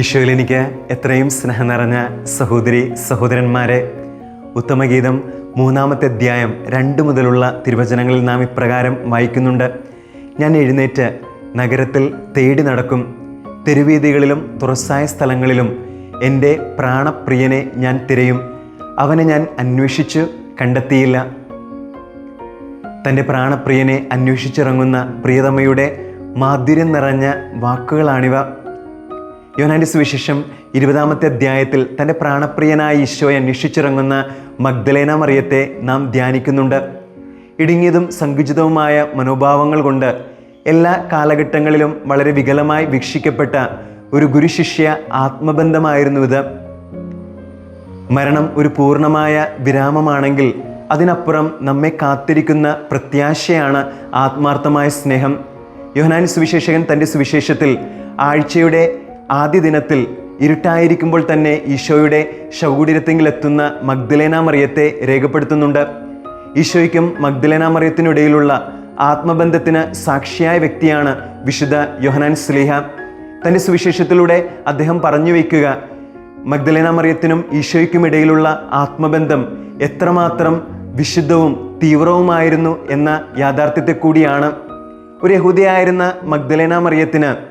ഈശോയിൽ എനിക്ക് എത്രയും സ്നേഹം നിറഞ്ഞ സഹോദരി സഹോദരന്മാരെ ഉത്തമഗീതം മൂന്നാമത്തെ അധ്യായം രണ്ട് മുതലുള്ള തിരുവചനങ്ങളിൽ നാം ഇപ്രകാരം വായിക്കുന്നുണ്ട്. ഞാൻ എഴുന്നേറ്റ് നഗരത്തിൽ തേടി നടക്കും. തെരുവീതികളിലും തുറസായ സ്ഥലങ്ങളിലും എന്റെ പ്രാണപ്രിയനെ ഞാൻ തിരയും. അവനെ ഞാൻ അന്വേഷിച്ചു കണ്ടെത്തിയില്ല. തന്റെ പ്രാണപ്രിയനെ അന്വേഷിച്ചിറങ്ങുന്ന പ്രിയതമയുടെ മാധുര്യം നിറഞ്ഞ വാക്കുകളാണിവ. യോനാന്റെ സുവിശേഷം ഇരുപതാമത്തെ അധ്യായത്തിൽ തന്റെ പ്രാണപ്രിയനായ ഈശോയെ അന്വേഷിച്ചിറങ്ങുന്ന മഗ്ദലേന മറിയത്തെ നാം ധ്യാനിക്കുന്നുണ്ട്. ഇടുങ്ങിയതും സങ്കുചിതവുമായ മനോഭാവങ്ങൾ കൊണ്ട് എല്ലാ കാലഘട്ടങ്ങളിലും വളരെ വികലമായി വീക്ഷിക്കപ്പെട്ട ഒരു ഗുരുശിഷ്യ ആത്മബന്ധമായിരുന്നു ഇത്. മരണം ഒരു പൂർണമായ വിരാമമാണെങ്കിൽ അതിനപ്പുറം നമ്മെ കാത്തിരിക്കുന്ന പ്രത്യാശയാണ് ആത്മാർത്ഥമായ സ്നേഹം. യോഹനാൻ സുവിശേഷകൻ തന്റെ സുവിശേഷത്തിൽ ആഴ്ചയുടെ ആദ്യ ദിനത്തിൽ ഇരുട്ടായിരിക്കുമ്പോൾ തന്നെ ഈശോയുടെ ശവകുടീരത്തെങ്കിലെത്തുന്ന മഗ്ദലേന മറിയത്തെ രേഖപ്പെടുത്തുന്നുണ്ട്. ഈശോയ്ക്കും മഗ്ദലേന മറിയത്തിനിടയിലുള്ള ആത്മബന്ധത്തിന് സാക്ഷിയായ വ്യക്തിയാണ് വിശുദ്ധ യോഹനാൻ സ്ലീഹ. തന്റെ സുവിശേഷത്തിലൂടെ അദ്ദേഹം പറഞ്ഞു വയ്ക്കുക മഗ്ദലേന മറിയത്തിനും ഈശോയ്ക്കും ഇടയിലുള്ള ആത്മബന്ധം എത്രമാത്രം വിശുദ്ധവും തീവ്രവുമായിരുന്നു എന്ന യാഥാർത്ഥ്യത്തെ കൂടിയാണ്. ഒരു യഹൂദിയായിരുന്ന മഗ്ദലേന മറിയത്തിന്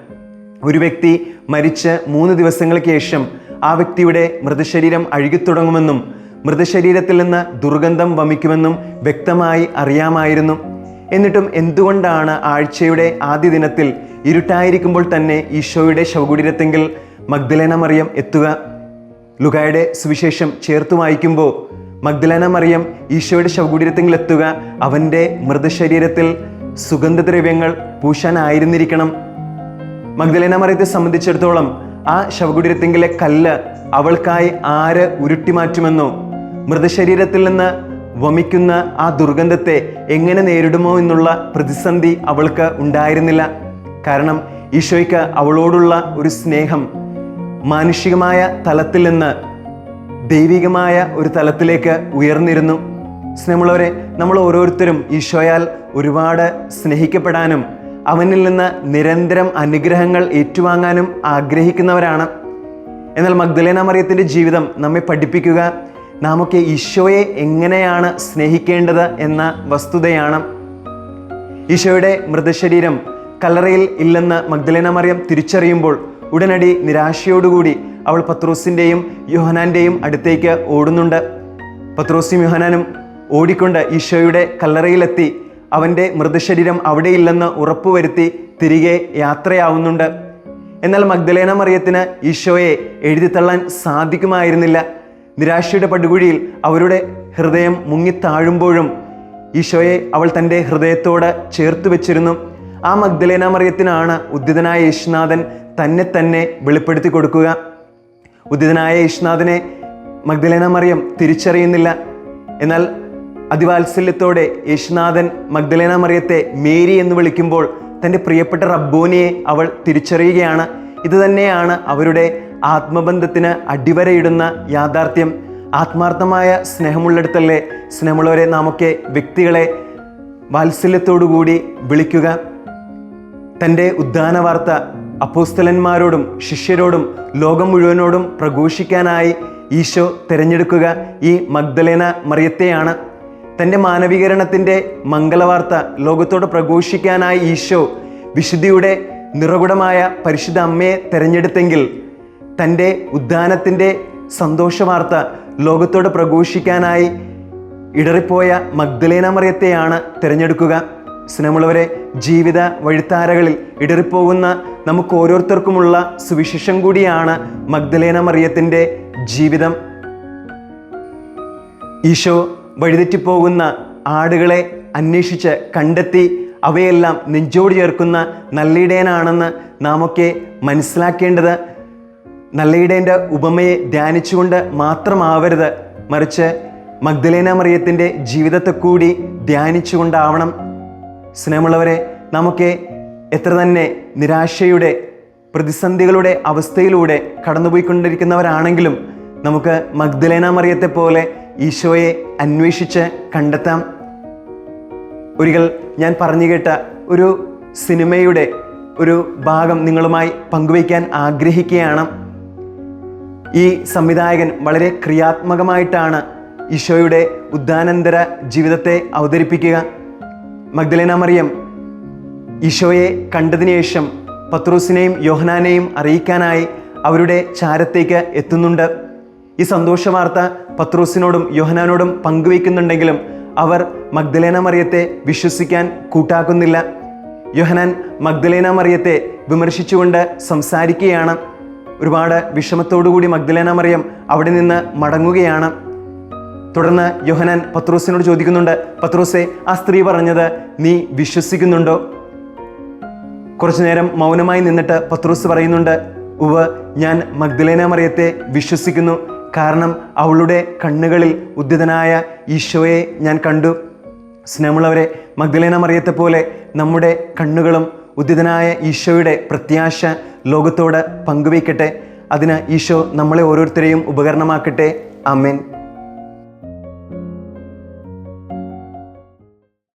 ഒരു വ്യക്തി മരിച്ച് മൂന്ന് ദിവസങ്ങൾക്ക് ശേഷം ആ വ്യക്തിയുടെ മൃതശരീരം അഴുകിത്തുടങ്ങുമെന്നും മൃതശരീരത്തിൽ നിന്ന് ദുർഗന്ധം വമിക്കുമെന്നും വ്യക്തമായി അറിയാമായിരുന്നു. എന്നിട്ടും എന്തുകൊണ്ടാണ് ആഴ്ചയുടെ ആദ്യ ദിനത്തിൽ ഇരുട്ടായിരിക്കുമ്പോൾ തന്നെ ഈശോയുടെ ശവകുടീരത്തെങ്കിൽ മഗ്ദലേന മറിയം എത്തുക? ലുഗായുടെ സുവിശേഷം ചേർത്ത് വായിക്കുമ്പോൾ മഗ്ദലേന മറിയം ഈശോയുടെ ശവകുടീരത്തെങ്കിൽ എത്തുക? അവന്റെ മൃതശരീരത്തിൽ സുഗന്ധദ്രവ്യങ്ങൾ പൂശാനായിരുന്നിരിക്കണം മഗ്ദലേന മറിയത്തെ സംബന്ധിച്ചിടത്തോളം ആ ശവകുടീരത്തിങ്കിലെ കല്ല് അവൾക്കായി ആര് ഉരുട്ടിമാറ്റുമെന്നോ മൃതശരീരത്തിൽ നിന്ന് വമിക്കുന്ന ആ ദുർഗന്ധത്തെ എങ്ങനെ നേരിടുമോ എന്നുള്ള പ്രതിസന്ധി അവൾക്ക് ഉണ്ടായിരുന്നില്ല. കാരണം ഈശോയ്ക്ക് അവളോടുള്ള ഒരു സ്നേഹം മാനുഷികമായ തലത്തിൽ നിന്ന് ദൈവികമായ ഒരു തലത്തിലേക്ക് ഉയർന്നിരുന്നു. സ്നേഹമുള്ളവരെ നമ്മൾ ഓരോരുത്തരും ഈശോയാൽ ഒരുപാട് സ്നേഹിക്കപ്പെടാനും അവനിൽ നിന്ന് നിരന്തരം അനുഗ്രഹങ്ങൾ ഏറ്റുവാങ്ങാനും ആഗ്രഹിക്കുന്നവരാണ്. എന്നാൽ മഗ്ദലേന മറിയത്തിന്റെ ജീവിതം നമ്മെ പഠിപ്പിക്കുക നാമൊക്കെ ഈശോയെ എങ്ങനെയാണ് സ്നേഹിക്കേണ്ടത് എന്ന വസ്തുതയാണ്. ഈശോയുടെ മൃതശരീരം കല്ലറയിൽ ഇല്ലെന്ന് മഗ്ദലേന മറിയം തിരിച്ചറിയുമ്പോൾ ഉടനടി നിരാശയോടുകൂടി അവൾ പത്രോസിന്റെയും യോഹനാന്റെയും അടുത്തേക്ക് ഓടുന്നുണ്ട്. പത്രോസും യോഹനാനും ഓടിക്കൊണ്ട് ഈശോയുടെ കല്ലറയിലെത്തി അവന്റെ മൃതശരീരം അവിടെയില്ലെന്ന് ഉറപ്പുവരുത്തി തിരികെ യാത്രയാവുന്നുണ്ട്. എന്നാൽ മഗ്ദലേന മറിയത്തിന് ഈശോയെ എഴുതിത്തള്ളാൻ സാധിക്കുമായിരുന്നില്ല. നിരാശയുടെ പടുകുഴിയിൽ അവരുടെ ഹൃദയം മുങ്ങിത്താഴുമ്പോഴും ഈശോയെ അവൾ തന്റെ ഹൃദയത്തോട് ചേർത്ത് വെച്ചിരുന്നു. ആ മഗ്ദലേന മറിയത്തിനാണ് ഉദ്ധിതനായ യേശുനാഥൻ തന്നെ തന്നെ വെളിപ്പെടുത്തി കൊടുക്കുക. ഉദ്ധിതനായ യേശുനാഥനെ മഗ്ദലേന മറിയം തിരിച്ചറിയുന്നില്ല. എന്നാൽ അതിവാത്സല്യത്തോടെ യേശുനാഥൻ മഗ്ദലേന മറിയത്തെ മേരി എന്ന് വിളിക്കുമ്പോൾ തന്റെ പ്രിയപ്പെട്ട റബ്ബോനിയെ അവൾ തിരിച്ചറിയുകയാണ്. ഇത് തന്നെയാണ് അവരുടെ ആത്മബന്ധത്തിന് അടിവരയിടുന്ന യാഥാർത്ഥ്യം. ആത്മാർത്ഥമായ സ്നേഹമുള്ളിടത്തല്ലേ സ്നേഹമുള്ളവരെ നാമൊക്കെ വ്യക്തികളെ വാത്സല്യത്തോടുകൂടി വിളിക്കുക. തന്റെ ഉദ്ധാന വാർത്ത അപ്പോസ്തലന്മാരോടും ശിഷ്യരോടും ലോകം മുഴുവനോടും പ്രഘോഷിക്കാനായി ഈശോ തിരഞ്ഞെടുക്കുക ഈ മഗ്ദലേന മറിയത്തെയാണ്. തന്റെ മാനവീകരണത്തിന്റെ മംഗളവാർത്ത ലോകത്തോട് പ്രഘോഷിക്കാനായി ഈശോ വിശുദ്ധിയുടെ നിറകുടമായ പരിശുദ്ധ അമ്മയെ തിരഞ്ഞെടുത്തെങ്കിൽ തന്റെ ഉദ്ധാനത്തിന്റെ സന്തോഷവാർത്ത ലോകത്തോട് പ്രഘോഷിക്കാനായി ഇടറിപ്പോയ മഗ്ദലേന മറിയത്തെയാണ് തിരഞ്ഞെടുക്കുക. സ്നേഹമുള്ളവരെ ജീവിത വഴിത്താരകളിൽ ഇടറിപ്പോകുന്ന നമുക്ക് ഓരോരുത്തർക്കുമുള്ള സുവിശേഷം കൂടിയാണ് മഗ്ദലേന മറിയത്തിന്റെ ജീവിതം. ഈശോ വഴിതെറ്റിപ്പോകുന്ന ആടുകളെ അന്വേഷിച്ച് കണ്ടെത്തി അവയെല്ലാം നെഞ്ചോട് ചേർക്കുന്ന നല്ലയിടേനാണെന്ന് നാമൊക്കെ മനസ്സിലാക്കേണ്ടത് നല്ലയിടേന്റെ ഉപമയെ ധ്യാനിച്ചുകൊണ്ട് മാത്രമാവരുത്. മറിച്ച് മഗ്ദലേന മറിയത്തിന്റെ ജീവിതത്തെ കൂടി ധ്യാനിച്ചുകൊണ്ടാവണം. സ്നേഹമുള്ളവരെ നമുക്ക് എത്ര തന്നെ നിരാശയുടെ പ്രതിസന്ധികളുടെ അവസ്ഥയിലൂടെ കടന്നുപോയിക്കൊണ്ടിരിക്കുന്നവരാണെങ്കിലും നമുക്ക് മഗ്ദലേന മറിയത്തെ പോലെ ഈശോയെ അന്വേഷിച്ച് കണ്ടെത്താം. ഒരിക്കൽ ഞാൻ പറഞ്ഞു കേട്ട ഒരു സിനിമയുടെ ഒരു ഭാഗം നിങ്ങളുമായി പങ്കുവയ്ക്കാൻ ആഗ്രഹിക്കുകയാണ്. ഈ സംവിധായകൻ വളരെ ക്രിയാത്മകമായിട്ടാണ് ഈശോയുടെ ഉദ്ധാനന്തര ജീവിതത്തെ അവതരിപ്പിക്കുക. മഗ്ദലേന മറിയം ഈശോയെ കണ്ടതിന് ശേഷം പത്രൂസിനെയും യോഹനാനെയും അറിയിക്കാനായി അവരുടെ ചാരത്തേക്ക് എത്തുന്നുണ്ട്. ഈ സന്തോഷവാർത്ത പത്രോസിനോടും യോഹനാനോടും പങ്കുവയ്ക്കുന്നുണ്ടെങ്കിലും അവർ മഗ്ദലേന മറിയത്തെ വിശ്വസിക്കാൻ കൂട്ടാക്കുന്നില്ല. യോഹനാൻ മഗ്ദലേന മറിയത്തെ വിമർശിച്ചുകൊണ്ട് സംസാരിക്കുകയാണ്. ഒരുപാട് വിഷമത്തോടുകൂടി മഗ്ദലേന മറിയം അവിടെ നിന്ന് മടങ്ങുകയാണ്. തുടർന്ന് യോഹനാൻ പത്രോസിനോട് ചോദിക്കുന്നുണ്ട് പത്രോസെ ആ സ്ത്രീ പറഞ്ഞത് നീ വിശ്വസിക്കുന്നുണ്ടോ? കുറച്ചു നേരം മൗനമായി നിന്നിട്ട് പത്രോസ് പറയുന്നുണ്ട് ഉവ് ഞാൻ മഗ്ദലേന മറിയത്തെ വിശ്വസിക്കുന്നു. കാരണം അവളുടെ കണ്ണുകളിൽ ഉദ്ധിതനായ ഈശോയെ ഞാൻ കണ്ടു. സ്നേഹമുള്ളവരെ മഗ്ദലേന മറിയത്തെ പോലെ നമ്മുടെ കണ്ണുകളും ഉദ്ധിതനായ ഈശോയുടെ പ്രത്യാശ ലോകത്തോട് പങ്കുവയ്ക്കട്ടെ. അതിന് ഈശോ നമ്മളെ ഓരോരുത്തരെയും ഉപകരണമാക്കട്ടെ. അമ്മേൻ